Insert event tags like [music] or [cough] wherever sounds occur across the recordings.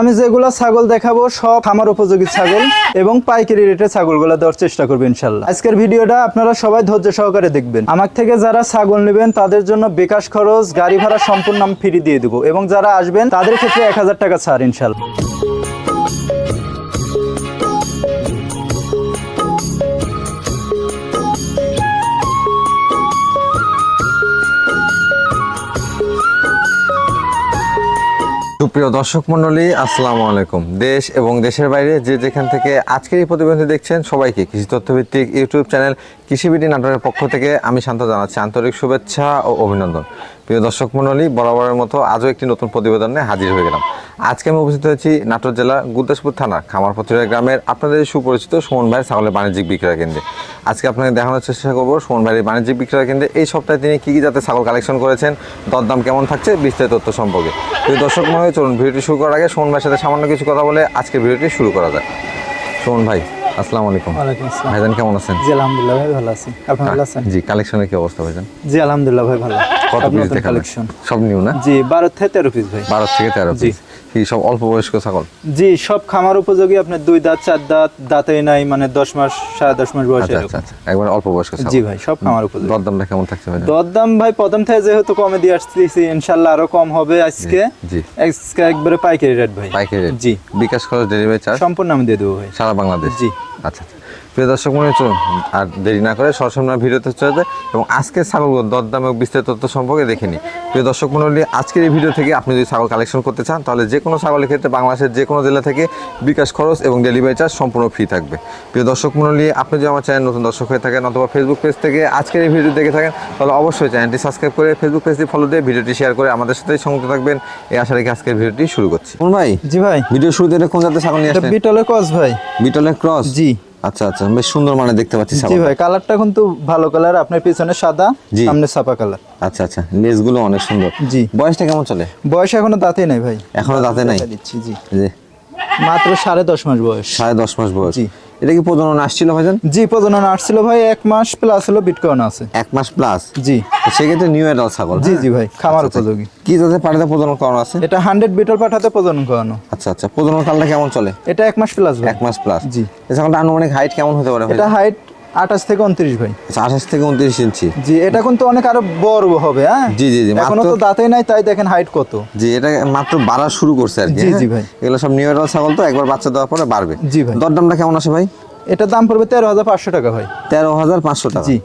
আমি যেগুলো ছাগল দেখাবো, সব আমার উপযোগী ছাগল এবং পাইকারি রেটে ছাগলগুলো দেওয়ার চেষ্টা করব ইনশাল্লাহ। আজকের ভিডিওটা আপনারা সবাই ধৈর্য সহকারে দেখবেন। আমার থেকে যারা ছাগল নেবেন, তাদের জন্য বিকাশ খরচ, গাড়ি ভাড়া সম্পূর্ণ আমি ফ্রি দিয়ে দেবো এবং যারা আসবেন, তাদের ক্ষেত্রে এক হাজার টাকা ছাড় ইনশাল্লাহ। সুপ্রিয় দর্শক মণ্ডলী, আসসালামু আলাইকুম। দেশ এবং দেশের বাইরে যে যেখান থেকে আজকের এই প্রতিবেদনটি দেখছেন, সবাইকে কৃষি তথ্যভিত্তিক ইউটিউব চ্যানেল কৃষিবিডি নাটকের পক্ষ থেকে আমি শান্ত জানাচ্ছি। আন্তরিক শুভেচ্ছা ও অভিনন্দন। প্রিয় দর্শক মণ্ডলী, বরাবরের মতো আজও একটি নতুন প্রতিবেদনে হাজির হয়ে গেলাম। আজকে আমি উপস্থিত হয়েছি নাটোর জেলা গুরদাসপুর থানা খামারপথুরিয়া গ্রামের আপনাদের সুপরিচিত সুমন ভাইয়ের ছাগলের বাণিজ্যিক বিক্রয় কেন্দ্রে। আজকে আপনাকে দেখানোর চেষ্টা করব সুমন ভাইয়ের বাণিজ্যিক বিক্রয় কেন্দ্রে। এই সপ্তাহে তিনি কী কী জাতের ছাগল কালেকশন করেছেন, দরদাম কেমন থাকছে, বিস্তারিত তথ্য সম্পর্কে। প্রিয় দর্শক মনে চলুন ভিডিওটি শুরু করার আগে সুমন ভাইয়ের সাথে সামান্য কিছু কথা বলে আজকের ভিডিওটি শুরু করা যায় সুমন ভাই আসসালামু আলাইকুম। ওয়ালাইকুম আসসালাম। ভাইজান কেমন আছেন? জি আলহামদুলিল্লাহ ভাই ভালো আছি। আপনি ভালো আছেন? জি কালেকশনের কি অবস্থা ভাইজান? জি আলহামদুলিল্লাহ ভাই ভালো। কত পিস কালেকশন সব নিউ না? জি বারো থেকে তেরো পিস ভাই। বারো থেকে তেরো জি। পিস কি সব অল্প বয়স্ক ছাগল? জি সব খামার উপযোগী আপনার দুই দাঁত চার দাঁত দাঁতেই নাই মানে দশ মাস সাড়ে দশ মাস বয়স আচ্ছা আচ্ছা আচ্ছা একবার অল্প বয়স্ক ছাগল। জি ভাই সব খামার উপযোগী। দরদামটা কেমন থাকছে ভাই দরদাম ভাই প্রথম থেকে যেহেতু কমে দিয়ে আসতেছি ইনশাল্লাহ আরও কম হবে আজকে। জি আজকে একবারে পাইকারি রেট ভাই। পাইকারি রেট জি। বিকাশ খরচ ডেলিভারি চার্জ সম্পূর্ণ আমি দিয়ে দেবো ভাই। সারা বাংলাদেশ? জি। আচ্ছা আচ্ছা প্রিয় দর্শক মনে চলুন আর দেরি না করে সরাসরি আমরা ভিডিওতে চলে যায় এবং আজকের ছাগলগুলো দরদাম এবং বিস্তারিত তথ্য সম্পর্কে দেখে নিই। প্রিয় দর্শক মন্ডলী আজকের এই ভিডিও থেকে আপনি যদি ছাগল কালেকশন করতে চান তাহলে যে কোনো ছাগলের ক্ষেত্রে বাংলাদেশের যে কোনো জেলা থেকে বিকাশ খরচ এবং ডেলিভারি চার্জ সম্পূর্ণ ফ্রি থাকবে। প্রিয় দর্শক মন্ডলী আপনি যদি আমার চ্যানেল নতুন দর্শক হয়ে থাকেন অথবা ফেসবুক পেজ থেকে আজকের এই ভিডিও দেখে থাকেন তাহলে অবশ্যই চ্যানেলটি সাবস্ক্রাইব করে ফেসবুক পেজটি ফলো দিয়ে ভিডিওটি শেয়ার করে আমাদের সাথেই সংযুক্ত থাকবেন। এই আশা রেখে আজকের ভিডিওটি শুরু করছি। কোন ভাই জি ভাই। ভিডিও শুরুতে কোন জাতের ছাগল নিয়ে আসলেন বিটলের কস ভাই। বিটলের ক্রস জি। আচ্ছা আচ্ছা বেশ সুন্দর মানে দেখতে পাচ্ছি জি ভাই কালারটা কিন্তু ভালো কালার আপনার পিছনে সাদা সামনে ছাপা কালার। আচ্ছা আচ্ছা লেজগুলো অনেক সুন্দর। জি। বয়সটা কেমন চলে? বয়স এখনও দাঁতে নাই ভাই। এখনও দাঁতে নাই? দিচ্ছি জি। জি। মাত্র সাড়ে দশ মাস বয়স। সাড়ে দশ মাস বয়স। জি। এটা কি প্রজনন আসছিল ভাইজান? জি প্রজনন আসছিল ভাই এক মাস প্লাস হলো বিটকয়েন আছে। এক মাস প্লাস জি। সেক্ষেত্রে নিউ এডাল ছাগল জি হ্যাঁ? জি ভাই খামার আচ্ছা, আচ্ছা। উপযোগী। কি জাতের পাঠাতে প্রজনন করানো আছে? এটা হান্ড্রেড বিটল পাঠাতে প্রজনন করানো। আচ্ছা আচ্ছা। প্রজনন কালটা কেমন চলে? এটা এক মাস প্লাস এক মাস প্লাস জি। এই ছাগলটা আনুমানিক হাইট কেমন হতে পারে এটা হাইট আঠাশ থেকে উনত্রিশ ভাই। আচ্ছা আঠাশ থেকে উনত্রিশ ইঞ্চি। জি এটা কিন্তু অনেক আরও বড় হবে হ্যাঁ? জি, জি, জি, এখনও তো দাঁতে নাই তাই দেখেন হাইট কত। জি এটা মাত্র বাড়া শুরু করছে আর কি জি, হ্যাঁ? জি, ভাই। এগুলো সব নিউ ছাগল তো একবার বাচ্চা দেওয়ার পরে বাড়বে। জি, ভাই। দরদামটা কেমন আসে ভাই? এটা দাম পড়বে তেরো হাজার পাঁচশো টাকা ভাই। তেরো হাজার পাঁচশো টাকা। জি।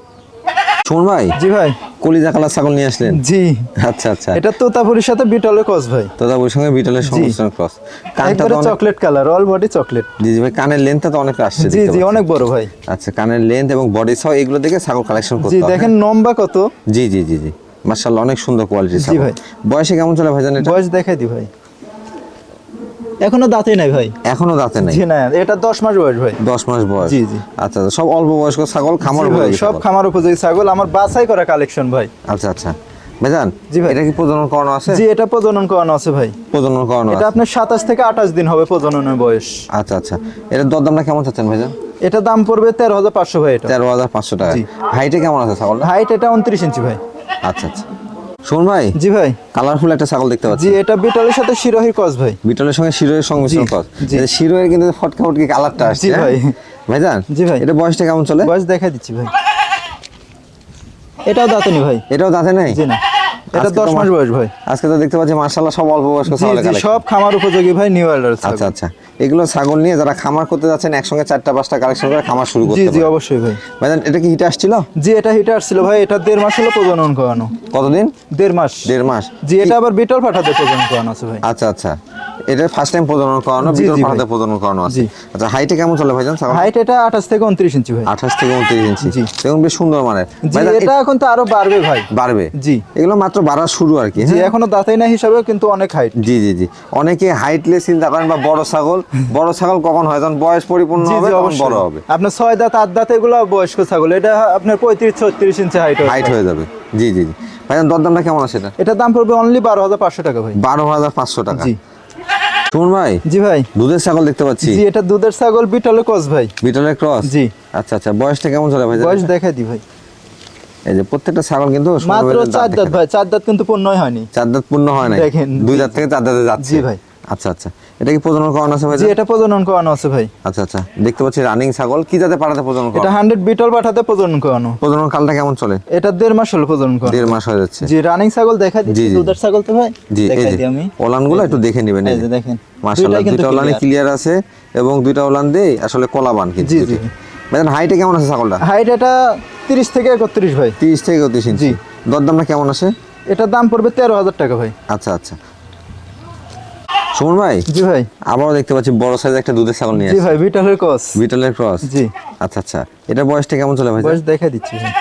শোন ভাই? জি ভাই। কলিজা কালার ছাগল নিয়ে আসলেন? জি। আচ্ছা আচ্ছা। এটা তোতাপুরির সাথে বিটলের ক্রস ভাই। তোতাপুরির সঙ্গে বিটলের সংমিশ্রণ ক্রস কানটা তো chocolate colour all body chocolate জি জি ভাই কানের লেন্থটা তো অনেক আসছে জি জি অনেক বড় ভাই। আচ্ছা কানের লেন্থ এবং বডি সহ এগুলো দেখে ছাগল কালেকশন করতে জি দেখেন নম্বা কত? জি জি জি জি। মাশাআল্লাহ অনেক সুন্দর কোয়ালিটি জি ছাগল। ভাই। বয়সে কেমন চলে ভাইজান এটা? বয়স দেখাই দি ভাই। এখনও দাঁতে নাই ভাই। এখনও দাঁতে নাই? জি না এটা দশ মাস বয়স ভাই। 10 মাস বয়স? জি, জি। আচ্ছা আচ্ছা, সব অল্প বয়স্ক ছাগল খামার ভাই সব খামার উপযোগী ছাগল আমার বাছাই করা কালেকশন ভাই। আচ্ছা আচ্ছা। ভাইজান জি ভাই। এটা কি প্রজনন করানো আছে? জি এটা প্রজনন করানো আছে ভাই। প্রজনন করানো এটা আপনার সাতাশ থেকে আঠাশ দিন হবে প্রজননের বয়স। আচ্ছা আচ্ছা। এটার দরদামটা কেমন চাচ্ছেন ভাইজান? এটা দাম পড়বে তেরো হাজার পাঁচশো ভাই এটা। তেরো হাজার পাঁচশো টাকা। হাইটে কেমন আছে ছাগলটা? হাইট এটা উনত্রিশ ইঞ্চি ভাই। আচ্ছা আচ্ছা। শুন ভাই জি ভাই। কালারফুল একটা ছাগল দেখতে পাচ্ছি। জি এটা বিটলের সাথে শিরোহির ক্রস ভাই। বিটলের সঙ্গে শিরোহির সংমিশ্রণ ক্রস শিরোহির কিন্তু ফটকা ফটকি কালারটা আসছে জি হ্যাঁ? ভাই। ভাইজান জি ভাই। এটা বয়সটা কেমন চলে? বয়স দেখাই দিচ্ছি ভাই। এটাও দাঁতনি ভাই। এটাও দাঁতে নাই? জি না। এটা আজকে তো দশ মাস বয়স ভাই। আজকে তো দেখতে পাচ্ছি মাশাআল্লাহ সব অল্প বয়স্ক ছাগল সব খামার উপযোগী ভাই নিউ অর্ডার আচ্ছা আচ্ছা। এগুলো ছাগল নিয়ে যারা খামার করতে যাচ্ছেন একসঙ্গে চারটা পাঁচটা কালেকশন করে খামার শুরু করতে জি জি অবশ্যই ভাই। ভাইজান এটা কি হিটে আসছিল? জি এটা হিটে আসছিল ভাই। এটা দেড় মাস হলো প্রজনন করানো। কতদিন? দেড় মাস। দেড় মাস। জি এটা আবার বিটল পাঠাতে প্রজনন করানো আছে ভাই। আচ্ছা আচ্ছা। এটা ফার্স্ট টাইম প্রজনন করানো ভিতর জি, প্রজনন করানো আছে। আচ্ছা হাইটে কেমন চলে ভাইজান? হাইট এটা আঠাশ থেকে উনত্রিশ ইঞ্চি ভাই। আঠাশ থেকে উনত্রিশ ইঞ্চি। জি। দেখুন বেশ সুন্দর মানের জি এটা এখন তো আরও বাড়বে ভাই। বাড়বে। জি। এগুলো মাত্র বাড়ার শুরু আর কি জি হ্যাঁ? এখনও দাঁতাই না হিসাবে কিন্তু অনেক হাইট জি জি জি। অনেকে হাইটলেস চিন্তা করেন বা বড় ছাগল। বড় ছাগল কখন হয়? যখন বয়স পরিপূর্ণ হবে তখন বড় হবে। আপনার ছয় দাঁত আট দাঁত এগুলো বয়স্ক ছাগল। এটা আপনার পঁয়ত্রিশ ছত্রিশ ইঞ্চি হাইট হাইট হয়ে যাবে। জি জি জি। ভাইজান দরদামটা কেমন আছে এটা? এটা দাম পড়বে অনলি বারো হাজার পাঁচশো টাকা ভাই। বারো হাজার পাঁচশো টাকা। জি। শুনুন ভাই জি ভাই। দুধের ছাগল দেখতে পাচ্ছি। জি এটা দুধের ছাগল বিটলের ক্রস ভাই। বিটলের ক্রস জি। আচ্ছা আচ্ছা বয়সটা কেমন চলে ভাই? বয়স দেখাই দি ভাই। এই যে প্রত্যেকটা ছাগল কিন্তু মাত্র চার দাঁত ভাই চার দাঁত কিন্তু পূর্ণই হয়নি চার দাঁত পূর্ণ হয় না দেখেন, দুই। দাঁত থেকে চার দাঁতে যাচ্ছে। জি ভাই। আচ্ছা আচ্ছা। এটা কি প্রজনন করানো আছে জি এটা প্রজনন করানো আছে ভাই। আচ্ছা আচ্ছা। দেখতে পাচ্ছি রানিং ছাগল। কি জাতে পাঠাতে প্রজনন এটা করা হান্ড্রেড বিটল পাঠাতে প্রজনন করানো। প্রজনন কালটা কেমন চলে? এটা দেড় মাস হলো প্রজনন করানো। দেড় মাস হয়ে যাচ্ছে। জি রানিং ছাগল দেখা দিচ্ছি। দুধের ছাগল তো ভাই। জি দেখাই দিই আমি। ওলানগুলো একটু দেখে নেবেন এই যে। দেখেন। মাশাআল্লাহ দুইটা ওলানে ক্লিয়ার আছে এবং দুইটা ওলান দিয়ে আসলে কলাবান কিন্তু জি, জি। ভাইজান হাইটে কেমন আছে ছাগলটা? হাইট এটা তিরিশ থেকে একত্রিশ ভাই। তিরিশ থেকে একত্রিশ ইঞ্চি। দরদামটা কেমন আছে এটার দাম পড়বে তেরো হাজার টাকা ভাই। আচ্ছা আচ্ছা। সুমন ভাই? জি ভাই। আবারও দেখতে পাচ্ছি বড় সাইজ একটা দুধের ছাগল নিয়ে জি ভাই বিটালের ক্রস বিটালের ক্রস জি। আচ্ছা আচ্ছা। এটা বয়সটা কেমন চলে ভাই? বয়স দেখা দিচ্ছি। ভাই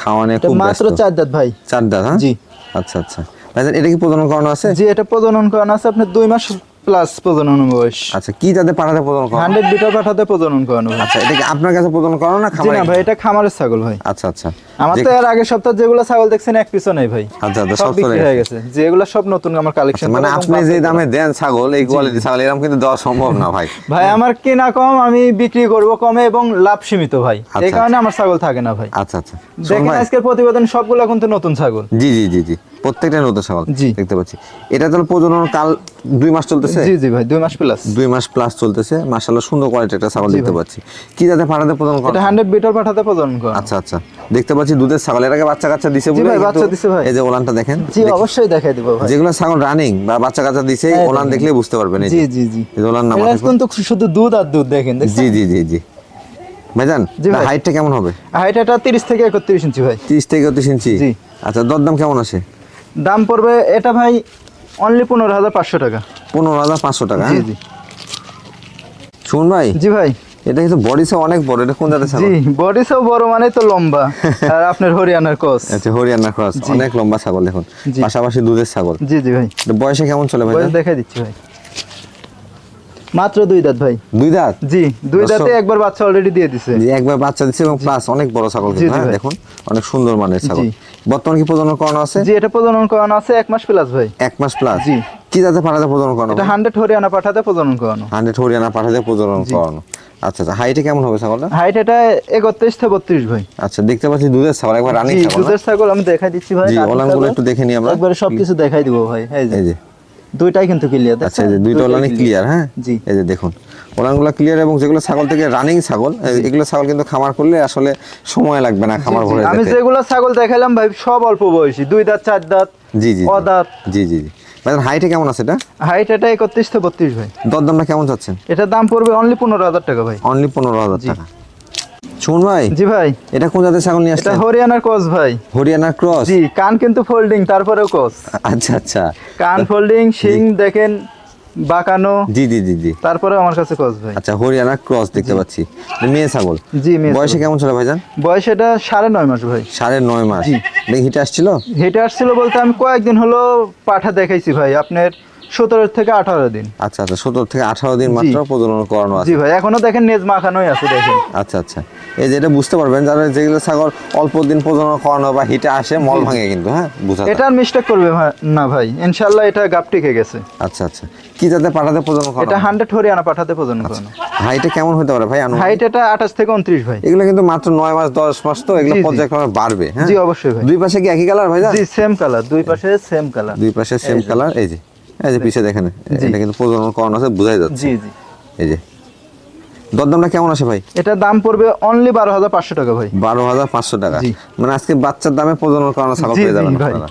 খাওয়ানে খুব মাত্র চার দাঁত ভাই। চার দাঁত হ্যাঁ? জি। আচ্ছা আচ্ছা। ভাই এটা কি প্রজনন করানো আছে? জি এটা প্রজনন করানো আছে। আপনার দুই মাস প্লাস প্রজনন বয়স। আচ্ছা কি যাতে পাঠাতে প্রজনন করানো? হান্ড্রেড বিটল পাঠাতে প্রজনন করানো আচ্ছা এটা কি আপনার কাছে প্রজনন করানো না খামারে না ভাই এটা খামারের ছাগল ভাই। আচ্ছা আচ্ছা। আমার তো এর আগের সপ্তাহে যেগুলো ছাগল দেখছেন এক পিছু নেই ভাই। আচ্ছা আচ্ছা সব বিক্রি গেছে। হয়ে গেছে। যেগুলো সব নতুন আমার কালেকশন মানে আপনি যে দামে দেন ছাগল এই কোয়ালিটি ছাগল এরকম কিন্তু দেওয়া সম্ভব না ভাই। ভাই আমার কেনা কম আমি বিক্রি করব কমে এবং লাভ সীমিত ভাই। এই আচ্ছা, কারণে আমার ছাগল থাকে না ভাই। আচ্ছা আচ্ছা। দেখেন আজকের প্রতিবেদন সবগুলো কিন্তু নতুন ছাগল। জি জি জি জি। প্রত্যেকটা নতুন ছাগল জি। দেখতে পাচ্ছি। এটা তো প্রজনন কাল দুই মাস চলতেছে? জি জি ভাই দুই মাস প্লাস দুই মাস প্লাস চলতেছে। মাশাআল্লাহ সুন্দর কোয়ালিটি একটা ছাগল দেখতে পাচ্ছি। কি যাতে পাঠাতে প্রজনন করা? এটা হান্ড্রেড বিটল পাঠাতে প্রজনন করা। আচ্ছা আচ্ছা। দেখতে পাচ্ছি দুধের ছাগল। এর আগে বাচ্চা কাচ্চা দিছে জি বলে ভাই, বাচ্চা দিছে ভাই। এই যে ওলানটা দেখেন। জি অবশ্যই দেখাই দিব ভাই। যেগুলো ছাগল রানিং বা বাচ্চা কাচ্চা দিছে হ্যাঁ, ওলান দেখলে বুঝতে পারবেন এই জি জি জি। এই ওলান নাম এটা কিন্তু শুধু দুধ আর দুধ দেখেন জি জি জি জি। ভাইজান। হাইটটা কেমন হবে? হাইট এটা তিরিশ থেকে একত্রিশ ইঞ্চি ভাই। তিরিশ থেকে তিরিশ ইঞ্চি। জি। আচ্ছা দরদাম কেমন আছে দাম পড়বে এটা ভাই অনলি পনেরো হাজার পাঁচশো টাকা। পনেরো হাজার পাঁচশো টাকা? জি? জি। শুন ভাই জি ভাই। এটা কিন্তু বডি সে অনেক বড় এটা কোন জাতের ছাগল? জি বডি সব বড় মানে তো লম্বা। [laughs] আর আপনার হরিয়ানার ক্রস। আচ্ছা হরিয়ানার ক্রস অনেক লম্বা ছাগল দেখুন। পাশাপাশি দুধের ছাগল। জি জি ভাই। বয়সে কেমন চলে ভাই দেখাই দিচ্ছি ভাই। মাত্র দুই দাঁত ভাই। দুই দাঁত? জি দুই দাঁতে একবার বাচ্চা অলরেডি দিয়ে দিছে। যে একবার বাচ্চা দিচ্ছে এবং প্লাস অনেক বড় ছাগল জি, জি হ্যাঁ দেখুন অনেক সুন্দর মানের ছাগল। জি। বর্তমানে কি প্রজনন করানো আছে? জি এটা প্রজনন করানো আছে এক মাস প্লাস ভাই। এক মাস প্লাস জি। কি জাতে পাঠাতে প্রজনন করানো এটা হান্ড্রেড হরিয়ানা পাঠাতে প্রজনন করানো। হান্ড্রেড হরিয়ানা পাঠাতে প্রজনন করানো। আচ্ছা আচ্ছা হাইটে কেমন হবে ছাগলটা? হাইট এটা একত্রিশ থেকে বত্রিশ ভাই। আচ্ছা দেখতে পাচ্ছি দুধের ছাগল একবার রানিং ছাগল দুধের ছাগল আমি দেখাই দিচ্ছি ভাই জি ওলানগুলো একটু দেখে নিই আমরা। একবারে সবকিছু দেখাই দিব ভাই এই যে। দুইটাই কিন্তু ক্লিয়ার আচ্ছা এই যে দুইটা ওলানি ক্লিয়ার হ্যাঁ? জি। এই যে দেখুন ওলানগুলো ক্লিয়ার এবং যেগুলো ছাগল থেকে রানিং ছাগল এগুলো ছাগল কিন্তু খামার করলে আসলে সময় লাগবে না খামার ভরে আমি যেগুলো ছাগল দেখাইলাম ভাই সব অল্প বয়সী দুই দাঁত চার দাঁত জি জি। অদাঁত জি জি জি। হাইটে কেমন আছে এটা? হাইট এটা একত্রিশ থেকে বত্রিশ ভাই। দরদামটা কেমন চাচ্ছেন? এটার দাম পড়বে অনলি পনেরো হাজার টাকা ভাই। অনলি পনেরো হাজার টাকা। শুন ভাই? জি ভাই। এটা কোন জাতের ছাগল নিয়ে এটা আসছেন হরিয়ানার কস ভাই। হরিয়ানা ক্রস? জি কান কিন্তু ফোল্ডিং তারপরেও ক্রস। আচ্ছা আচ্ছা। কান ফোল্ডিং শিং দেখেন বাঁকানো। জি জি জি জি। তারপরে আমার কাছে ক্রস ভাই। আচ্ছা হরিয়ানা ক্রস দেখতে পাচ্ছি। মেয়ে ছাগল? জি মেয়ে বয়সে কেমন ছিল ভাইজান? বয়স এটা সাড়ে নয় মাস ভাই। সাড়ে নয় মাস। দেখি হিটে আসছিল? হেঁটে আসছিল বলতে আমি কয়েকদিন হলো পাঠা দেখাইছি ভাই। আপনার সতেরো থেকে আঠারো দিন। আচ্ছা আচ্ছা সতেরো থেকে আঠারো দিন মাত্র প্রজনন করানো আছে। জি ভাই এখনও দেখেন নেজ মাখানোই আছে দেখেন। আচ্ছা আচ্ছা। এই যে এটা বুঝতে পারবেন যারা যেগুলো ছাগল অল্প দিন প্রজনন করানো বা হিটে আসে মল ভাঙে কিন্তু হ্যাঁ? বুঝা এটা আর মিস্টেক করবে না ভাই। ইনশাল্লাহ এটা গাপ টিকে গেছে। আচ্ছা আচ্ছা। কি যাতে পাঠাতে প্রজনন এটা হান্ড্রেড হরিয়ানা পাঠাতে প্রজনন করানো। হাইটে কেমন হতে পারে ভাই? হাইট এটা আঠাশ থেকে উনত্রিশ ভাই। এগুলো কিন্তু মাত্র নয় মাস দশ মাস তো এগুলো। পর্যায়ক্রমে বাড়বে হ্যাঁ? জি অবশ্যই ভাই। দুই পাশে কি একই কালার ভাই জি সেম কালার দুই পাশে সেম কালার দুই পাশে সেম কালার এই যে। এই যে পিছে দেখেন এটা কিন্তু প্রজনন করানো আছে বোঝাই যাচ্ছে। জি জি। এই যে। দরদামটা কেমন আছে ভাই? এটা দাম পড়বে অনলি বারো হাজার পাঁচশো টাকা ভাই। বারো হাজার পাঁচশো টাকা। মানে আজকে বাচ্চার দামে প্রজনন করানো ছাগল পেয়ে যাবেন ভাই। আপনারা।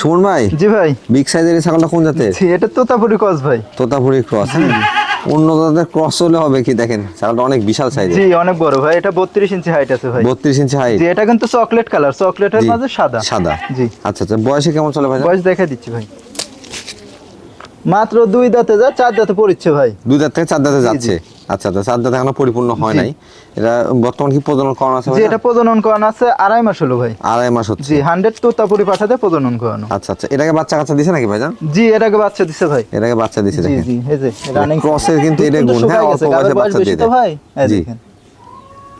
সুমন ভাই জি ভাই। বিগ সাইজের ছাগলটা কোন জাতের? এটা তোতাপুরি কস ভাই। তোতাপুরি ক্রস উন্নত জাতের ক্রস হলে হবে কি দেখেন ছাগলটা অনেক বিশাল সাইজের জি অনেক বড় ভাই। এটা বত্রিশ ইঞ্চি হাইট আছে ভাই। বত্রিশ ইঞ্চি হাইট জি এটা কিন্তু চকলেট কালার চকলেটের মাঝে সাদা। সাদা। জি। আচ্ছা আচ্ছা বয়সে কেমন চলে ভাই? বয়স দেখা দিচ্ছি ভাই। মাত্র দুই দাঁতে যা চার দাঁতে পড়ছে ভাই। দুই দাঁত থেকে চার দাঁতে যাচ্ছে। আচ্ছা আচ্ছা চার দাঁত এখনও পরিপূর্ণ হয় নাই। এটা বর্তমান কি প্রজনন করানো আছে এটা প্রজনন করানো আছে আড়াই মাস হলো ভাই। আড়াই মাস হচ্ছে। জি হান্ড্রেড তোতাপুরি পাঠাতে প্রজনন করানো। আচ্ছা আচ্ছা এটাকে বাচ্চা কাচ্চা দিছে নাকি ভাইজান? জি আগে বাচ্চা দিছে ভাই। এটাকে বাচ্চা দিছে জি জি এই যে রানিং ক্রসের কিন্তু এটা [laughs] গুণ হ্যাঁ অল্প বয়সে বাচ্চা দিয়ে দেয়। ভাই। জি। দেখেন।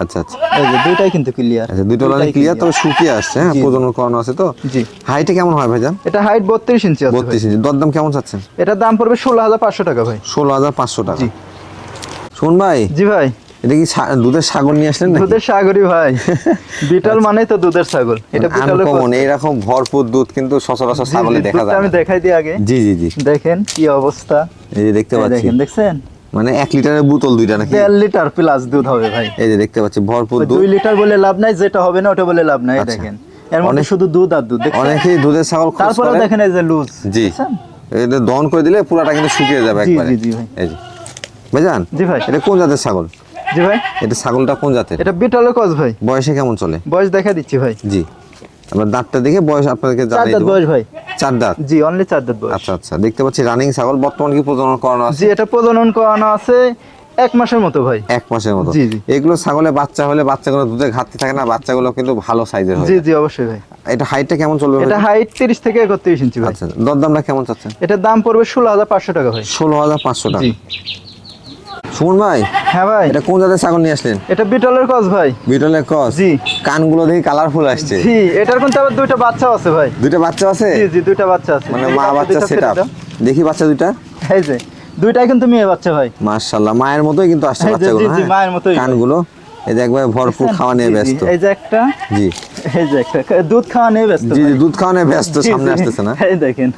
আচ্ছা আচ্ছা। এই যে দুইটাই কিন্তু ক্লিয়ার আচ্ছা দুটো লাইন ক্লিয়ার তবে শুকিয়ে আসছে হ্যাঁ প্রজনন করানো আছে তো? জি। হাইটে কেমন হয় ভাইজান? এটা হাইট বত্রিশ ইঞ্চি আছে ভাই। বত্রিশ ইঞ্চি দরদাম কেমন চাচ্ছেন? এটার দাম পড়বে ষোলো হাজার পাঁচশো টাকা ভাই। ষোলো হাজার পাঁচশো টাকা। জি। শুন ভাই জি ভাই। এটা কি দুধের সাগর নিয়ে আসলেন দুধের সাগরী ভাই। [laughs] বিটল মানে তো দুধের ছাগল এটা বিটলের এইরকম ভরপুর দুধ কিন্তু সচরাচর ছাগলে দেখা যায় আমি দেখাই দিই আগে। জি জি জি। দেখেন কি অবস্থা। এই দেখতে পাচ্ছি। দেখেন দেখছেন? মানে এক লিটারের বোতল দুইটা নাকি? দেড় লিটার প্লাস দুধ হবে ভাই। এই যে দেখতে পাচ্ছি ভরপুর দুধ দুই লিটার বলে লাভ নাই যেটা হবে না ওটা বলে লাভ নাই আচ্ছা। দেখেন। এর মধ্যে অনেক- শুধু দুধ আর দুধ অনেকেই দুধের ছাগল তারপরে। দেখেন এই যে লুজ জি। এটা দহন করে দিলে পুরাটা কিন্তু শুকিয়ে যাবে একবারে। জি, জি ভাই। এই যে। ভাইজান জি ভাই। এটা কোন জাতের ছাগল? জি ভাই। এটা ছাগলটা কোন জাতের? এটা বিটলের কস ভাই। বয়সে কেমন চলে? বয়স দেখা দিচ্ছি ভাই। জি। আমরা দাঁতটা দেখে বয়স আপনাদেরকে জানিয়ে দাঁত বয়স ভাই। চার দাঁত? জি অনলি চার দাঁত আচ্ছা আচ্ছা দেখতে পাচ্ছি রানিং ছাগল বর্তমানে কি প্রজনন করানো আছে? জি এটা প্রজনন করানো আছে এক মাসের মতো ভাই। এক মাসের মতো। এগুলো ছাগলে বাচ্চা হলে বাচ্চাগুলো দুধে ঘাটতি থাকে না বাচ্চাগুলো কিন্তু ভালো সাইজের হয়। জি জি অবশ্যই ভাই। এটা হাইটটা কেমন চলবে এটা হাইট তিরিশ থেকে একত্রিশ ইঞ্চি ভাই। আচ্ছা দরদামটা কেমন চাচ্ছেন? এটার দাম পড়বে ষোলো হাজার পাঁচশো টাকা ভাই। ষোলো হাজার পাঁচশো টাকা। জি। সুমন ভাই হ্যাঁ ভাই। এটা কোন জাতের ছাগল নিয়ে আসলেন? এটা বিটলের কস ভাই। বিটলের ক্রস জি। কানগুলো দেখি কালারফুল আসছে। জি এটার কিন্তু আবার দুইটা বাচ্চা আছে ভাই। দুইটা বাচ্চা আছে? জি জি দুইটা বাচ্চা আছে। মানে মা বাচ্চা দুইটা সেট ছেড়ে দাও। দেখি বাচ্চা দুইটা। এই যে দুইটাই কিন্তু মেয়ে বাচ্চা ভাই। মার্শাল্লাহ মায়ের মতোই কিন্তু আসছে বাচ্চাগুলো জি, জি, হ্যাঁ? মায়ের মতোই। কানগুলো এই যে একবার ভরপুর খাওয়া নিয়ে ব্যস্ত। এই যে একটা। জি। এই যে দুধ খাওয়া নিয়ে ব্যস্ত জি জি দুধ খাওয়া নিয়ে ব্যস্ত সামনে আসতেছে না? এই দেখেন।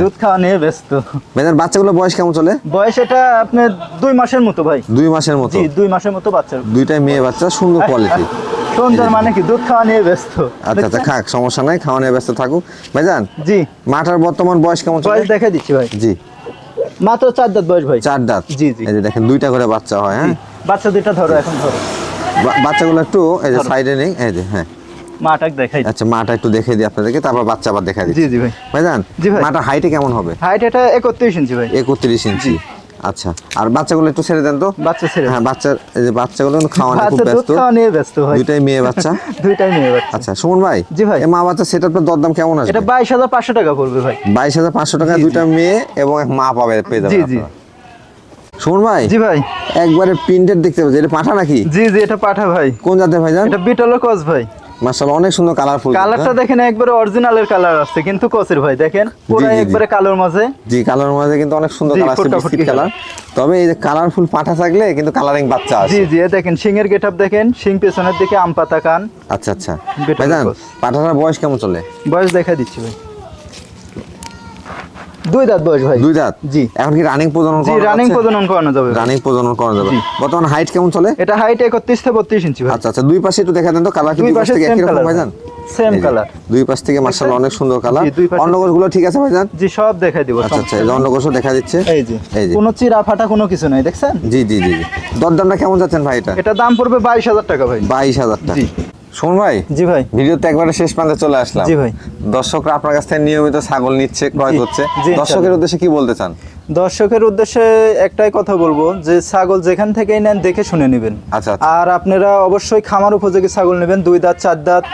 দুধ খাওয়া নিয়ে ব্যস্ত। ভাইজান বাচ্চাগুলো বয়স কেমন চলে? বয়স এটা আপনার দুই মাসের মতো ভাই। দুই মাসের মতো? জি দুই মাসের মতো বাচ্চা। দুইটাই মেয়ে বাচ্চা সুন্দর কোয়ালিটি [laughs] সুন্দর মানে কি দুধ খাওয়া নিয়ে ব্যস্ত। আচ্ছা আচ্ছা খাক সমস্যা নাই খাওয়া নিয়ে ব্যস্ত থাকুক। ভাইজান জি। মাটার বর্তমান বয়স কেমন চলে? বয়স দেখা দিচ্ছি ভাই। জি। মাত্র চার দাঁত বয়স ভাই। চার দাঁত? জি, জি। এই যে দেখেন দুইটা করে বাচ্চা হয় হ্যাঁ? বাচ্চা দুইটা ধরো এখন ধরো। বাচ্চাগুলো একটু এই যে সাইডে নেই এই যে হ্যাঁ। মাটাক দেখাই আচ্ছা মাটা একটু দেখে দিই আপনাদেরকে তারপর বাচ্চা আবার দেখা দিই। জি জি ভাই। ভাইজান জি ভাই। মাটা হাইটে কেমন হবে? হাইট এটা একত্রিশ ইঞ্চি ভাই। একত্রিশ ইঞ্চি। আচ্ছা আর বাচ্চাগুলো একটু ছেড়ে দেন তো? বাচ্চা ছেড়ে হ্যাঁ বাচ্চার এই যে বাচ্চাগুলো খাওয়ানো খুব ব্যস্ত। খাওয়া নিয়ে ব্যস্ত ভাই দুইটাই মেয়ে বাচ্চা? [laughs] দুইটাই নিয়ে বাচ্চা। আচ্ছা সুমন ভাই জি ভাই। এই মা বাচ্চা সেটার দরদাম কেমন আসবে? এটা বাইশ হাজার পাঁচশো টাকা পড়বে ভাই। বাইশ হাজার পাঁচশো টাকা দুইটা মেয়ে এবং এক মা পাবে পেয়ে যাবে জি, জি। সুমন ভাই জি ভাই। একবারে প্রিন্টেড দেখতে পাচ্ছি। এটা পাঠা নাকি? জি জি এটা পাঠা ভাই। কোন জাতের ভাইজান? এটা বিটলের কস ভাই। মার্শাল অনেক সুন্দর কালারফুল কালারটা দেখেন একবারে অরিজিনালের কালার আছে কিন্তু কসের ভাই দেখেন? পুরো। একবারে কালোর মাঝে। জি কালোর মাঝে কিন্তু অনেক সুন্দর কালার আছে বিস্কিট কালার তবে এই যে কালারফুল পাঠা থাকলে কিন্তু কালারিং বাচ্চা আছে জি জি এ দেখেন এর গেটআপ দেখেন সিং পেছনের দিকে আম পাতা কান। আচ্ছা আচ্ছা। ভাইজান পাঠাটার বয়স কেমন চলে? বয়স দেখা দিচ্ছি ভাই। দুই দাঁত বয়স ভাই। দুই দাঁত? জি। এখন কি রানিং প্রজনন জি রানিং প্রজনন করানো যাবে রানিং প্রজনন করা যাবে। বর্তমান হাইট কেমন চলে? এটা হাইট একত্রিশ থেকে বত্রিশ ইঞ্চি ভাই। আচ্ছা আচ্ছা দুই পাশে একটু দেখা দেন তো কালার কি দুই পাশে একই রকম কালার ভাইজান সেম কালার দুই পাশ থেকে মার্শাল অনেক সুন্দর কালার জি, দুই পাশে- অন্নগোছগুলো ঠিক আছে ভাইজান জি সব দেখাই দিব আচ্ছা আচ্ছা এই দেখা দিচ্ছে। এই যে। কোনো চিরা ফাটা কোনো কিছু নাই দেখছেন? জি জি জি জি। দরদামটা কেমন যাচ্ছেন ভাই এটা? এটা দাম পড়বে বাইশ হাজার টাকা ভাই। বাইশ হাজার টাকা। জি। শোন ভাই জি ভাই। ভিডিওতে একবারে শেষ প্রান্তে চলে আসলাম। জি ভাই। দর্শকরা আপনার কাছ থেকে নিয়মিত ছাগল নিচ্ছে ক্রয় করছে। দর্শকের উদ্দেশ্যে কি বলতে চান? দর্শকের উদ্দেশ্যে একটাই কথা বলব যে ছাগল যেখান থেকেই নেন দেখে শুনে নেবেন। আচ্ছা আচ্ছা। আর আপনারা অবশ্যই খামার উপযোগী ছাগল নেবেন দুই দাঁত চার দাঁত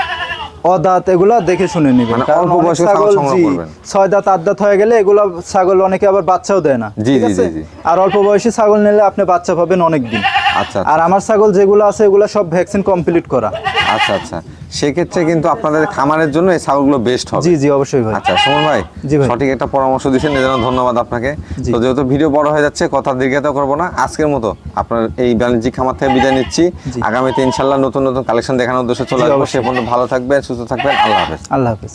অদাঁত এগুলা দেখে শুনে নেবেন। মানে অল্প বয়সে ছাগল। ছয় দাঁত আট দাঁত হয়ে গেলে এগুলো ছাগল অনেকে আবার বাচ্চাও দেয় না। জি, ঠিক জি, আছে? জি, জি। আর অল্প বয়সী ছাগল নিলে আপনি বাচ্চা পাবেন অনেক দিন আচ্ছা। আর আমার ছাগল যেগুলো আছে এগুলো সব ভ্যাকসিন কমপ্লিট করা। আচ্ছা আচ্ছা। সেক্ষেত্রে কিন্তু আপনাদের খামারের জন্য এই ছাগলগুলো বেস্ট হবে। জি জি অবশ্যই ভাই। আচ্ছা সুমন ভাই সঠিক একটা পরামর্শ দিয়েছেন এজন্য ধন্যবাদ আপনাকে। তো যেহেতু ভিডিও বড় হয়ে যাচ্ছে কথা দীর্ঘায়িত করব না। আজকের মতো আপনার এই বাণিজ্যিক খামার থেকে বিদায় নিচ্ছি। আগামীতে ইনশাল্লাহ নতুন নতুন কালেকশন দেখানোর উদ্দেশ্যে চলে আসব। সে পর্যন্ত ভালো থাকবেন সুস্থ থাকবেন। আল্লাহ হাফেজ। আল্লাহ হাফেজ।